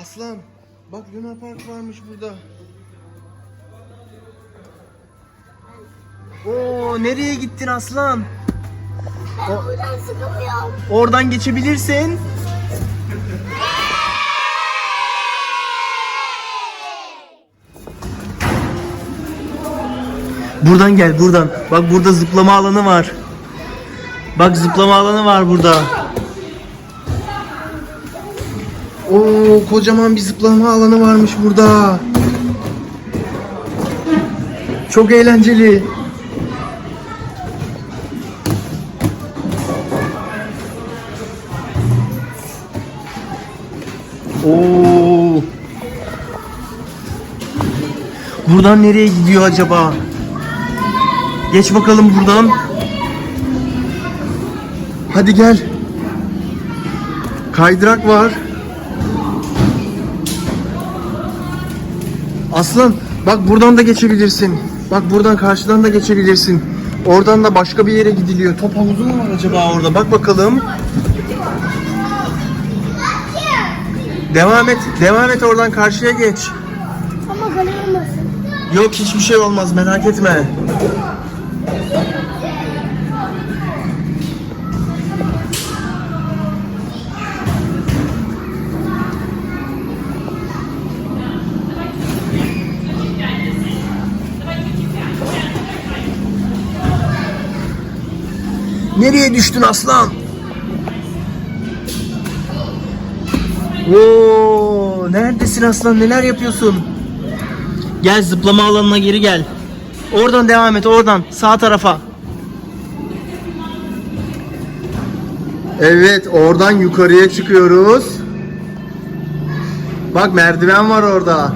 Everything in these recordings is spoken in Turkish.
Aslan bak Luna Park varmış burada. Oo nereye gittin aslan? Ben buradan sıkılıyorum. Oradan geçebilirsin. Buradan gel buradan. Bak burada zıplama alanı var. Bak zıplama alanı var burada. Oo kocaman bir zıplama alanı varmış burada. Çok eğlenceli. Oo. Buradan nereye gidiyor acaba? Geç bakalım buradan. Hadi gel. Kaydırak var. Aslan bak buradan da geçebilirsin. Bak buradan karşıdan da geçebilirsin. Oradan da başka bir yere gidiliyor. Top havuzu mu var acaba orada? Bak bakalım. Devam et. Devam et oradan karşıya geç. Ama kale olmasın. Yok hiçbir şey olmaz merak etme. Nereye düştün aslan? Oo, neredesin aslan? Neler yapıyorsun? Gel zıplama alanına geri gel. Oradan devam et oradan sağ tarafa. Evet oradan yukarıya çıkıyoruz. Bak merdiven var orada.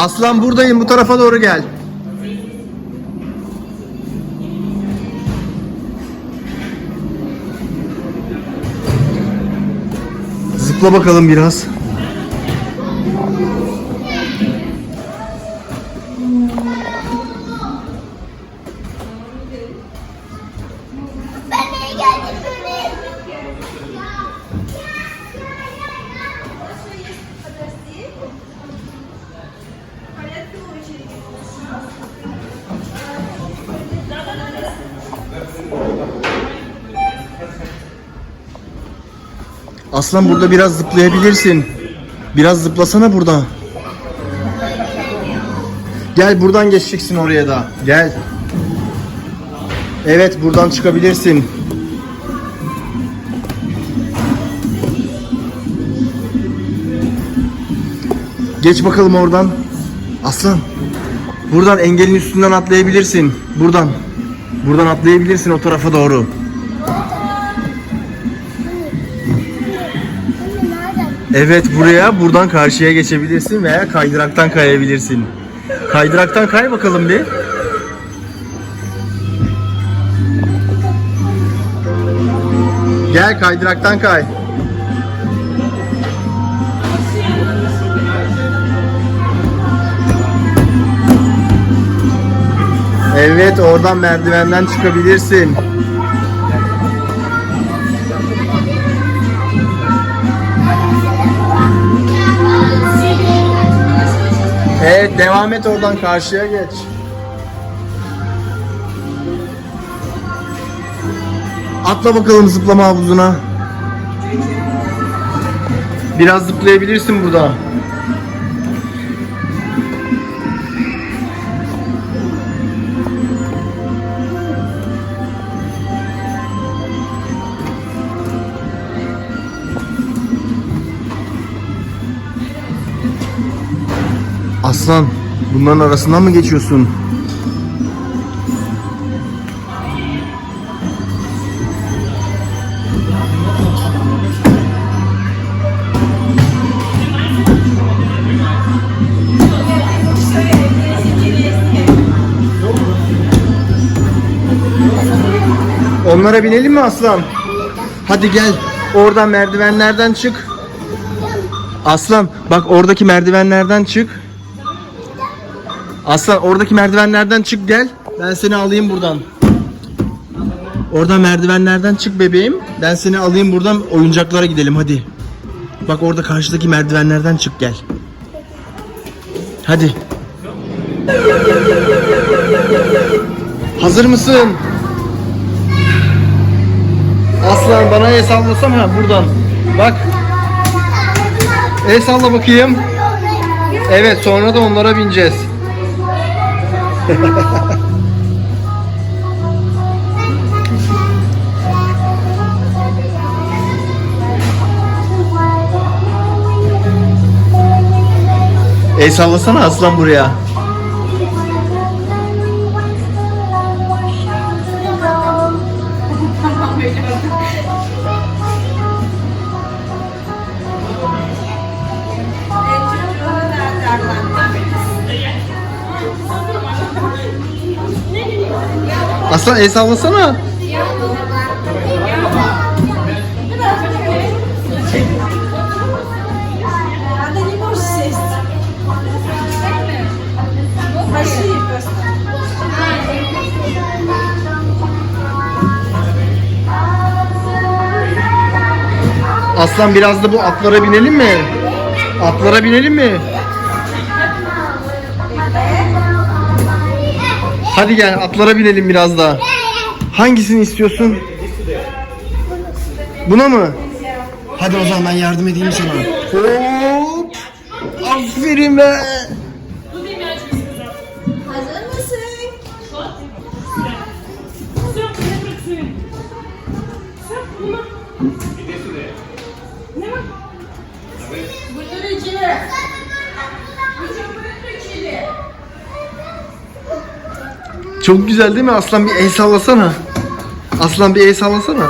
Aslan buradayım bu tarafa doğru gel. Zıpla bakalım biraz. Aslan burada biraz zıplayabilirsin. Biraz zıplasana burada. Gel buradan geçeceksin oraya da. Gel. Evet buradan çıkabilirsin. Geç bakalım oradan. Aslan. Buradan engelin üstünden atlayabilirsin. Buradan. Buradan atlayabilirsin o tarafa doğru. Evet buraya buradan karşıya geçebilirsin veya kaydıraktan kayabilirsin. Kaydıraktan kay bakalım bir. Gel kaydıraktan kay. Evet oradan merdivenden çıkabilirsin. Evet devam et oradan karşıya geç. Atla bakalım zıplama havuzuna. Biraz zıplayabilirsin burada. Aslan, bunların arasından mı geçiyorsun? Onlara binelim mi aslan? Hadi gel. Oradan merdivenlerden çık. Aslan bak oradaki merdivenlerden çık. Aslan oradaki merdivenlerden çık gel. Ben seni alayım buradan. Orada merdivenlerden çık bebeğim. Ben seni alayım buradan oyuncaklara gidelim hadi. Bak orada karşıdaki merdivenlerden çık gel. Hadi. Hazır mısın? Aslan bana el sallasana buradan. Bak. El salla bakayım. Evet sonra da onlara bineceğiz. El sallasana aslan buraya. Aslan el sallasana. Aslan biraz da bu atlara binelim mi? Atlara binelim mi? Hadi gel atlara binelim biraz daha. Hangisini istiyorsun? Buna mı? Hadi o zaman ben yardım edeyim sana. Hop! Aferin be! Çok güzel değil mi? Aslan bir el sallasana. Aslan bir el sallasana.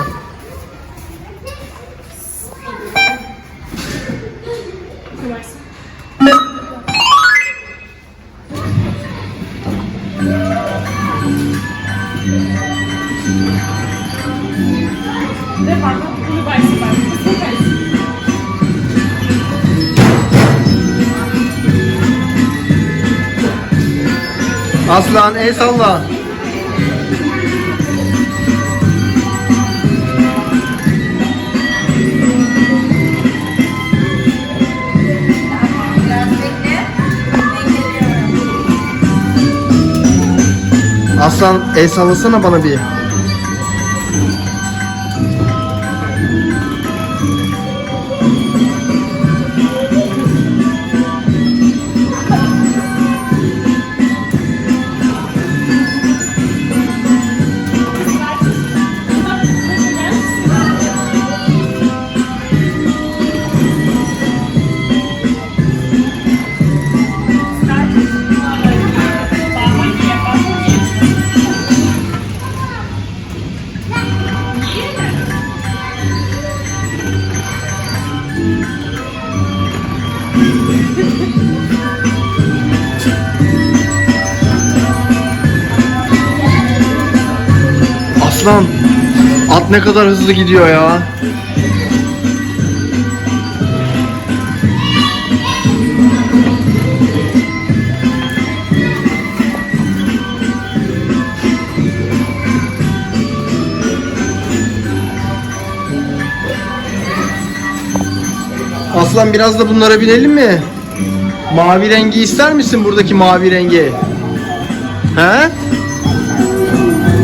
Aslan el salla. Aslan el sallasana bana bir. Aslan at ne kadar hızlı gidiyor ya. Aslan biraz da bunlara binelim mi? Mavi rengi ister misin buradaki mavi rengi? He?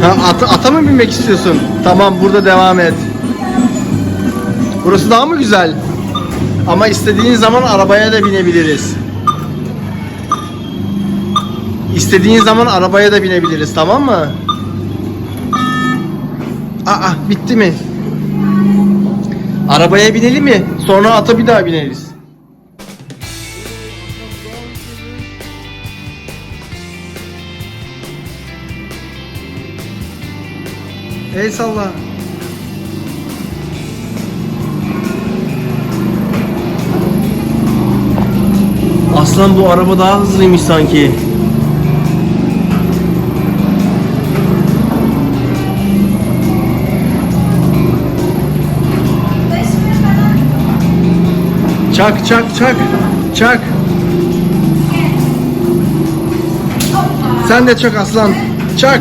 Ha, at, ata mı binmek istiyorsun? Tamam burada devam et. Burası daha mı güzel? Ama istediğin zaman arabaya da binebiliriz. İstediğin zaman arabaya da binebiliriz tamam mı? Aa bitti mi? Arabaya binelim mi? Sonra ata bir daha bineriz. El salla. Aslan bu araba daha hızlıymış sanki. Çak çak çak. Çak. Sen de çak aslan. Çak.